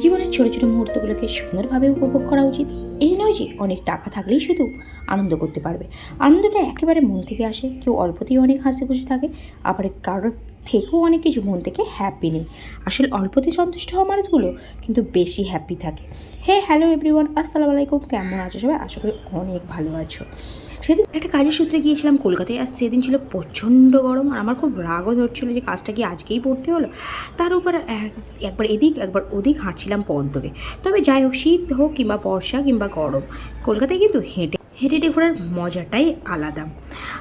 জীবনের ছোট ছোট মুহূর্তগুলোকে সুন্দরভাবে উপভোগ করা উচিত। এই নয় যে অনেক টাকা থাকলেই শুধু আনন্দ করতে পারবে। আনন্দটা একেবারে মন থেকে আসে, কেউ অল্পতেই অনেক হাসি খুশি থাকে, আবার কারোর থেকেও অনেক কিছু মন থেকে হ্যাপি নেই। আসলে অল্পতে সন্তুষ্ট হওয়া মানুষগুলো কিন্তু বেশি হ্যাপি থাকে। হে হ্যালো এভরিওয়ান আসসালামু আলাইকুম, কেমন আছো সবাই? আশা করি অনেক ভালো আছো। সেদিন একটা কাজের সূত্রে গিয়েছিলাম কলকাতায়, আর সেদিন ছিল প্রচণ্ড গরম, আর আমার খুব রাগও ধরছিল যে কাজটা কি আজকেই পড়তে হলো। তার উপর এক- একবার এদিক, একবার ওদিক হাঁটছিলাম পথ ধরে তবে যাই হোক, শীত হোক কিংবা বর্ষা কিংবা গরম, কলকাতায় কিন্তু হেঁটে হেঁটে হেঁটে ঘোরার মজাটাই আলাদা।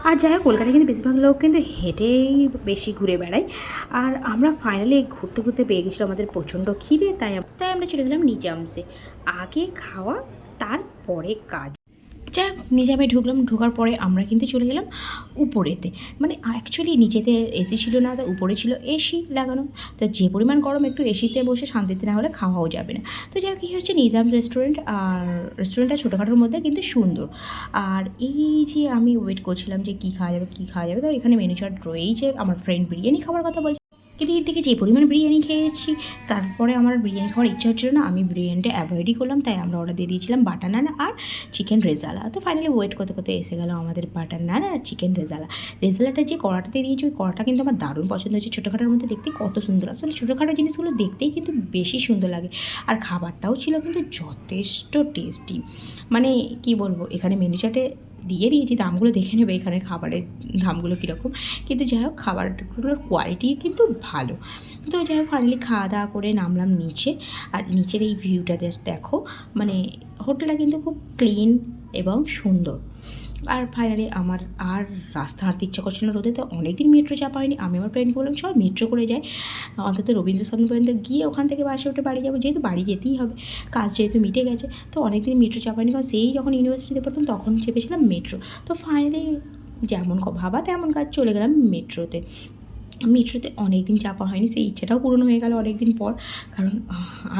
আর যাই হোক, কলকাতায় কিন্তু বেশিরভাগ লোক কিন্তু হেঁটেই বেশি ঘুরে বেড়ায়। আর আমরা ফাইনালি ঘুরতে ঘুরতে পেয়ে গেছিলাম আমাদের প্রচণ্ড খিদে, তাই তাই আমরা চলে গেলাম নিজামসে। আগে খাওয়া, তারপরে কাজ। হোক নিজামে ঢুকলাম, ঢোকার পরে আমরা কিন্তু চলে গেলাম উপরেতে। মানে অ্যাকচুয়ালি নিচেতে এসি ছিল না, তো উপরে ছিল এসি লাগানো। তো যে পরিমাণ গরম, একটু এসিতে বসে শান্তিতে না হলে খাওয়াও যাবে না। তো হোক কী হচ্ছে নিজাম রেস্টুরেন্ট আর রেস্টুরেন্টটা ছোটোখাটোর মধ্যে কিন্তু সুন্দর। আর এই যে আমি ওয়েট করছিলাম যে কী খাওয়া যাবে, কী খাওয়া যাবে, তো এখানে মেনু চার্ট রয়েইছে। আমার ফ্রেন্ড বিরিয়ানি খাওয়ার কথা বলছে। এর থেকে যে পরিমাণ বিরিয়ানি খেয়েছি, তারপরে আমার বিরিয়ানি খাওয়ার ইচ্ছা হচ্ছিল না, আমি বিরিয়ানিটা অ্যাভয়েডই করলাম, তাই আমরা অর্ডার দিয়ে দিয়েছিলাম বাটার নান আর চিকেন রেজালা। তো ফাইনালি ওয়েট করতে করতে এসে গেল আমাদের বাটার নান আর চিকেন রেজালা। রেজালাটা যে কড়াটাতে দিয়েছি, ওই কড়াটা কিন্তু আমার দারুণ পছন্দ হয়েছে, ছোটোখাটোর মধ্যে দেখতে কত সুন্দর। আসলে ছোটোখাটো জিনিসগুলো দেখতেই কিন্তু বেশি সুন্দর লাগে। আর খাবারটাও ছিল কিন্তু যথেষ্ট টেস্টি মানে কি বলব, এখানে মেনু চার্টে দিয়ে দিয়েছি, দামগুলো দেখে নেবে এখানের খাবারের দামগুলো কীরকম। কিন্তু যাই হোক, খাবারগুলোর কোয়ালিটি কিন্তু ভালো। তো যাই হোক ফাইনালি খাওয়া দাওয়া করে নামলাম নিচে। আর নিচের এই ভিউটা জাস্ট দেখো মানে হোটেলটা কিন্তু খুব ক্লিন এবং সুন্দর। আর ফাইনালি আমার আর রাস্তা হাঁটতে ইচ্ছা করছে না রোদে, তো অনেকদিন মেট্রো চাপা হয়নি। আমি আমার ফ্রেন্ড বললাম, চল মেট্রো করে যাই। অন্তত রবীন্দ্র সদন পর্যন্ত গিয়ে ওখান থেকে বাসে উঠে বাড়ি যাব। যেহেতু বাড়ি যেতেই হবে, কাজ যেহেতু মিটে গেছে, তো অনেকদিন মেট্রো চাপা হয়নি। কারণ সেই যখন ইউনিভার্সিটিতে পড়তাম, তখন চেপেছিলাম মেট্রো তো ফাইনালি যেমন ভাবা তেমন কাজ চলে গেলাম মেট্রোতে মেট্রোতে অনেক দিন চাপা হয়নি, সেই ইচ্ছেটাও পূরণ হয়ে গেল অনেক দিন পর। কারণ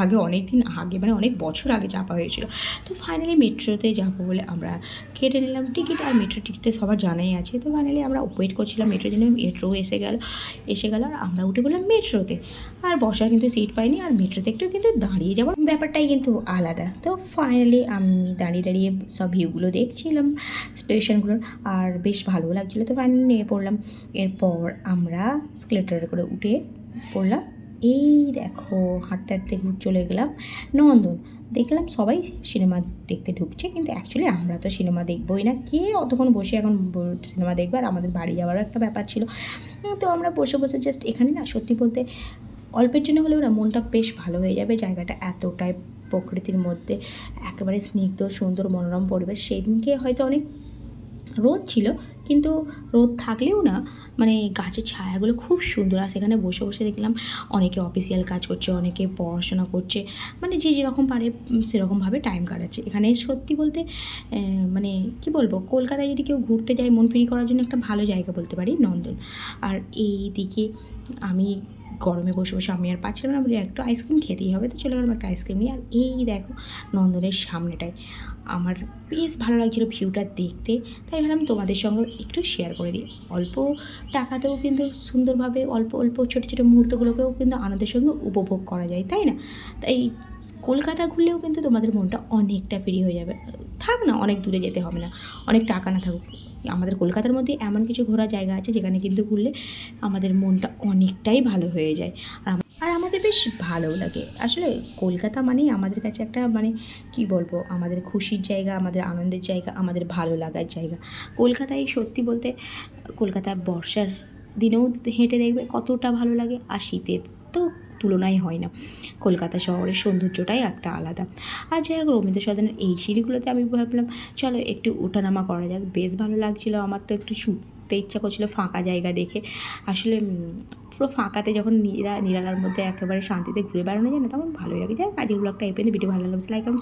আগে অনেক দিন আগে মানে অনেক বছর আগে চাপা হয়েছিল। তো ফাইনালি মেট্রোতে যাব বলে আমরা কেটে নিলাম টিকিট আর মেট্রো টিকিটে সবার জানাই আছে। তো ফাইনালি আমরা ওয়েট করছিলাম মেট্রোর জন্য মেট্রো এসে গেল এসে গেল, আর আমরা উঠে বললাম মেট্রোতে। আর বসার কিন্তু সিট পাইনি, আর মেট্রোতে একটু কিন্তু দাঁড়িয়ে যাওয়ার ব্যাপারটাই কিন্তু আলাদা। তো ফাইনালি আমি দাঁড়িয়ে দাঁড়িয়ে সব ভিউগুলো দেখছিলাম স্টেশনগুলোর আর বেশ ভালো লাগছিল। তো ফাইনালি নিয়ে পড়লাম। এরপর আমরা স্কেলেটার করে উঠে পড়লাম। এই দেখো, হাঁটতে হাঁটতে ঘুর চলে গেলাম নন্দন। দেখলাম সবাই সিনেমা দেখতে ঢুকছে, কিন্তু অ্যাকচুয়ালি আমরা তো সিনেমা দেখবোই না। কে অতক্ষণ বসে এখন সিনেমা দেখবার আমাদের বাড়ি যাওয়ারও একটা ব্যাপার ছিল। তো আমরা বসে বসে জাস্ট এখানে না সত্যি বলতে অল্পের জন্য হলেও না মনটা বেশ ভালো হয়ে যাবে। জায়গাটা এতটাই প্রকৃতির মধ্যে একেবারে স্নিগ্ধ, সুন্দর, মনোরম পরিবেশ। সেই দিনকে হয়তো অনেক রোদ ছিল, কিন্তু রোদ থাকলেও না মানে গাছের ছায়াগুলো খুব সুন্দর। আর সেখানে বসে বসে দেখলাম অনেকে অফিসিয়াল কাজ করছে, অনেকে পড়াশোনা করছে। মানে যে যেরকম পারে সেরকমভাবে টাইম কাটাচ্ছে। এখানে সত্যি বলতে মানে কি বলব? কলকাতায় যদি কেউ ঘুরতে যায়, মন ফ্রি করার জন্য একটা ভালো জায়গা বলতে পারি, নন্দন। আর এই দিকে আমি গরমে বসে বসে আমি আর পাচ্ছিলাম না বলে, একটু আইসক্রিম খেতেই হবে। তো চলে গেলাম একটা আইসক্রিম নিয়ে। আর এই দেখো নন্দনের সামনেটায়। আমার বেশ ভালো লাগছিল ভিউটা দেখতে। তাই ভাবলাম তোমাদের সঙ্গে একটু শেয়ার করে দিই। অল্প টাকাতেও কিন্তু সুন্দরভাবে, অল্প অল্প ছোটো ছোটো মুহূর্তগুলোকেও কিন্তু আনন্দের সঙ্গে উপভোগ করা যায়, তাই না? তাই কলকাতা ঘুরলেও কিন্তু তোমাদের মনটা অনেকটা ফ্রি হয়ে যাবে। থাক না, অনেক দূরে যেতে হবে না। অনেক টাকা না থাকুক। আমাদের কলকাতার মধ্যে এমন কিছু ঘোরার জায়গা আছে যেখানে কিন্তু ঘুরলে আমাদের মনটা অনেকটাই ভালো হয়ে যায়। আর আর আমাদের বেশ ভালোও লাগে। আসলে কলকাতা মানেই আমাদের কাছে একটা মানে কি বলব? আমাদের খুশির জায়গা, আমাদের আনন্দের জায়গা, আমাদের ভালো লাগার জায়গা। কলকাতায় সত্যি বলতে কলকাতা বর্ষার দিনেও হেঁটে দেখবে কতটা ভালো লাগে। আর শীতের তো তুলনাই হয় না। কলকাতা শহরের সৌন্দর্যটাই একটা আলাদা। আর যাই হোক রবীন্দ্র সদনের এই সিঁড়িগুলোতে আমি ভাবলাম, চলো একটু ওঠানামা করা যাক। বেশ ভালো লাগছিল, আমার তো একটু শুতে ইচ্ছা করছিল ফাঁকা জায়গা দেখে। আসলে পুরো ফাঁকাতে যখন নিরা, নিরালার মধ্যে একেবারে শান্তিতে ঘুরে বেড়ানো যায় না, তখন ভালোই লাগে। যাই কাজের ব্লগটা পর্যন্ত। ভিডিও ভালো লাগছে লাইক আমি